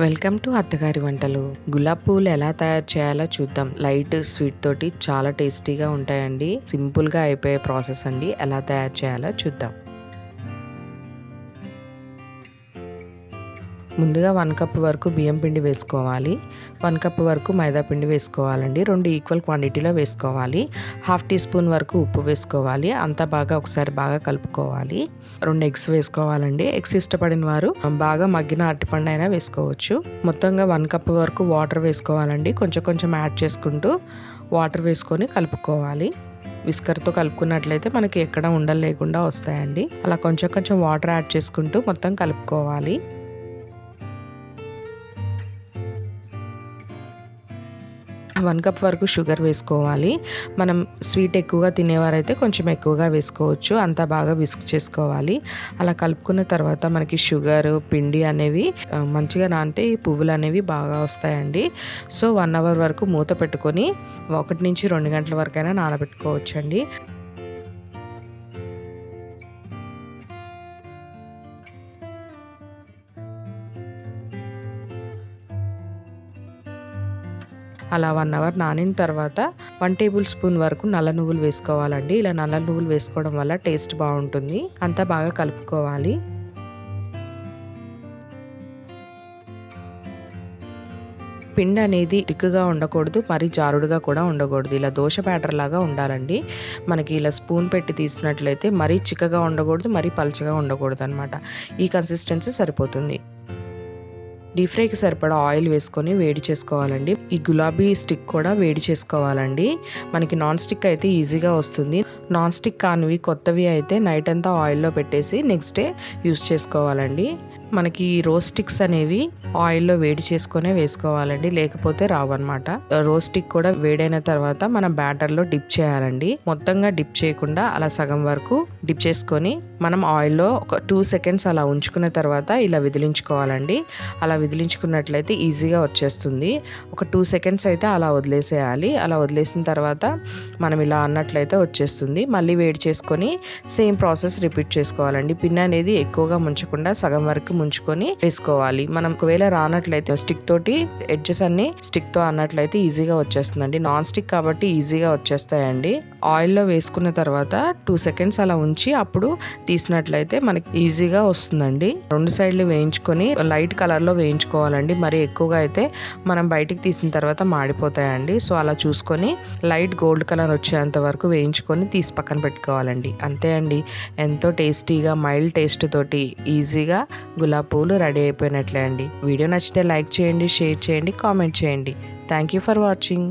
Welcome to అత్తగారి వంటలు. గులాబ్ పువ్వులు ఎలా తయారు చేయాలో చూద్దాం. లైట్ స్వీట్ తోటి చాలా టేస్టీగా ఉంటాయండి. సింపుల్గా అయిపోయే ప్రాసెస్ అండి. ఎలా తయారు చేయాలో చూద్దాం. ముందుగా వన్ కప్ వరకు బియ్యం పిండి వేసుకోవాలి. వన్ కప్ వరకు మైదా పిండి వేసుకోవాలండి. రెండు ఈక్వల్ క్వాంటిటీలో వేసుకోవాలి. హాఫ్ టీ స్పూన్ వరకు ఉప్పు వేసుకోవాలి. అంతా బాగా ఒకసారి బాగా కలుపుకోవాలి. రెండు ఎగ్స్ వేసుకోవాలండి. ఎగ్స్ ఇష్టపడిన వారు బాగా మగ్గిన అరటిపండు అయినా వేసుకోవచ్చు. మొత్తంగా వన్ కప్ వరకు వాటర్ వేసుకోవాలండి. కొంచెం కొంచెం యాడ్ చేసుకుంటూ వాటర్ వేసుకొని కలుపుకోవాలి. విస్కర్తో కలుపుకున్నట్లయితే మనకి ఎక్కడ ఉండలు లేకుండా వస్తాయండి. అలా కొంచెం కొంచెం వాటర్ యాడ్ చేసుకుంటూ మొత్తం కలుపుకోవాలి. వన్ కప్ వరకు షుగర్ వేసుకోవాలి. మనం స్వీట్ ఎక్కువగా తినేవారైతే కొంచెం ఎక్కువగా వేసుకోవచ్చు. అంతా బాగా విస్క్ చేసుకోవాలి. అలా కలుపుకున్న తర్వాత మనకి షుగర్ పిండి అనేవి మంచిగా నానితే ఈ పువ్వులు అనేవి బాగా వస్తాయండి. సో వన్ అవర్ వరకు మూత పెట్టుకొని ఒకటి నుంచి రెండు గంటల వరకైనా నానబెట్టుకోవచ్చండి. అలా వన్ అవర్ నానిన తర్వాత వన్ టేబుల్ స్పూన్ వరకు నల్ల నువ్వులు వేసుకోవాలండి. ఇలా నల్ల నువ్వులు వేసుకోవడం వల్ల టేస్ట్ బాగుంటుంది. అంతా బాగా కలుపుకోవాలి. పిండి అనేది టిక్గా ఉండకూడదు మరి జారుడుగా కూడా ఉండకూడదు. ఇలా దోశ బ్యాటర్ లాగా ఉండాలండి. మనకి ఇలా స్పూన్ పెట్టి తీసినట్లయితే మరీ చిక్కగా ఉండకూడదు మరీ పలుచగా ఉండకూడదు అనమాట ఈ కన్సిస్టెన్సీ సరిపోతుంది. డీప్ ఫ్రైకి సరిపడా ఆయిల్ వేసుకొని వేడి చేసుకోవాలండి. ఈ గులాబీ స్టిక్ కూడా వేడి చేసుకోవాలండి. మనకి నాన్ స్టిక్ అయితే ఈజీగా వస్తుంది. నాన్ స్టిక్ కానివి కొత్తవి అయితే నైట్ అంతా ఆయిల్లో పెట్టేసి నెక్స్ట్ డే యూస్ చేసుకోవాలండి. మనకి రోజ్ స్టిక్స్ అనేవి ఆయిల్లో వేడి చేసుకునే వేసుకోవాలండి. లేకపోతే రావన్నమాట. రోజ్ స్టిక్ కూడా వేడైన తర్వాత మనం బ్యాటర్లో డిప్ చేయాలండి. మొత్తంగా డిప్ చేయకుండా అలా సగం వరకు డిప్ చేసుకొని మనం ఆయిల్లో ఒక టూ సెకండ్స్ అలా ఉంచుకున్న తర్వాత ఇలా విదిలించుకోవాలండి. అలా విదిలించుకున్నట్లయితే ఈజీగా వచ్చేస్తుంది. ఒక టూ సెకండ్స్ అయితే అలా వదిలేసేయాలి. అలా వదిలేసిన తర్వాత మనం ఇలా అన్నట్లయితే వచ్చేస్తుంది. మళ్ళీ వేడి చేసుకొని సేమ్ ప్రాసెస్ రిపీట్ చేసుకోవాలండి. పిన్ అనేది ఎక్కువగా ముంచకుండా సగం వరకు ముంచుకొని వేసుకోవాలి. మనం ఒకవేళ రానట్లయితే స్టిక్ తోటి ఎడ్జెస్ అన్ని స్టిక్తో అన్నట్లయితే ఈజీగా వచ్చేస్తుందండి. నాన్ స్టిక్ కాబట్టి ఈజీగా వచ్చేస్తాయండి. ఆయిల్లో వేసుకున్న తర్వాత టూ సెకండ్స్ అలా ఉంచి అప్పుడు తీసినట్లయితే మనకి ఈజీగా వస్తుందండి. రెండు సైడ్లు వేయించుకొని లైట్ కలర్లో వేయించుకోవాలండి. మరి ఎక్కువగా అయితే మనం బయటికి తీసిన తర్వాత మాడిపోతాయండి. సో అలా చూసుకొని లైట్ గోల్డ్ కలర్ వచ్చేంత వరకు వేయించుకొని తీసి పక్కన పెట్టుకోవాలండి. అంతే అండి. ఎంతో టేస్టీగా మైల్డ్ టేస్ట్ తోటి ఈజీగా గులాబ్ పూలు రెడీ అయిపోయినట్లే అండి. వీడియో నచ్చితే లైక్ చేయండి షేర్ చేయండి కామెంట్ చేయండి. Thank you for watching.